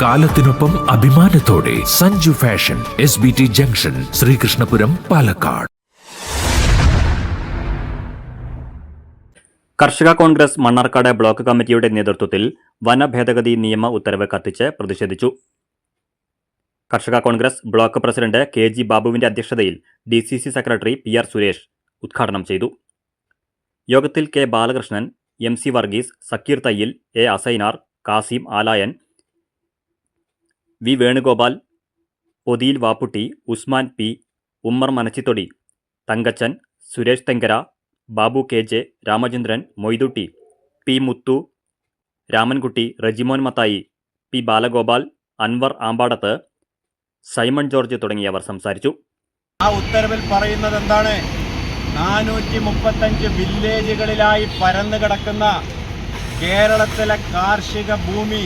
കാലത്തിനൊപ്പം അഭിമാനത്തോടെ Sanju fashion S B T junction Sreekrishnapuram Palakkad. കർഷക Congress Mannarkkad block കമ്മിറ്റിയുടെ നേതൃത്വത്തിൽ വനഭേദഗതി നിയമ ഉത്തരവ് കത്തിച്ച് പ്രതിഷേധിച്ചു. കർഷക Congress block president K G ബാബുവിന്റെ അധ്യക്ഷതയിൽ D C C secretary P R Suresh ഉദ്ഘാടനം ചെയ്തു. യോഗത്തിൽ K Balakrishnan M C Varghese Zakir Thayyil A Assainar Kasim Alayan V Venugopal Pothiyil Vapputty Usman P Ummer Manachithodi Thankachan Suresh Thenkara Babu K J Ramachandran Moidutty P Muthu Ramankutty Rejimon Mathai P Balagopal Anwar Ambadath Simon George തുടങ്ങിയവർ സംസാരിച്ചു. ആ ഉത്തരവിൽ പറയുന്നത് എന്താണ് നാനൂറ്റി മുപ്പത്തഞ്ച് വില്ലേജുകളിലായി പരന്നു കിടക്കുന്ന കേരളത്തിലെ കാർഷിക ഭൂമി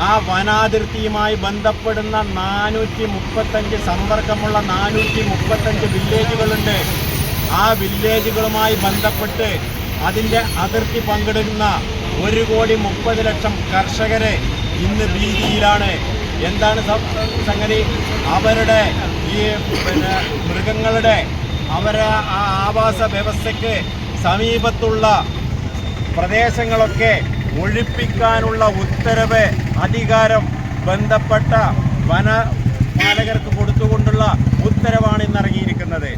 ആ വനാതിർത്തിയുമായി ബന്ധപ്പെടുന്ന നാനൂറ്റി മുപ്പത്തഞ്ച് സമ്പർക്കമുള്ള നാനൂറ്റി മുപ്പത്തഞ്ച് വില്ലേജുകളുണ്ട്. ആ വില്ലേജുകളുമായി ബന്ധപ്പെട്ട് അതിന്റെ അതിർത്തി പങ്കിടുന്ന ഒരു കോടി മുപ്പത് ലക്ഷം കർഷകരെ ഇന്ന് ഭീതിയിലാണ്. എന്താണ് സംഗതി? അവരുടെ ഈ പിന്നെ മൃഗങ്ങളുടെ അവരെ ആ ആവാസ വ്യവസ്ഥയ്ക്ക് സമീപത്തുള്ള പ്രദേശങ്ങളൊക്കെ ഒഴിപ്പിക്കാനുള്ള ഉത്തരവ് അധികാരം ബന്ധപ്പെട്ട വനപാലകർക്ക് കൊടുത്തുകൊണ്ടുള്ള ഉത്തരവാണ് ഇന്നിറങ്ങിയിരിക്കുന്നത്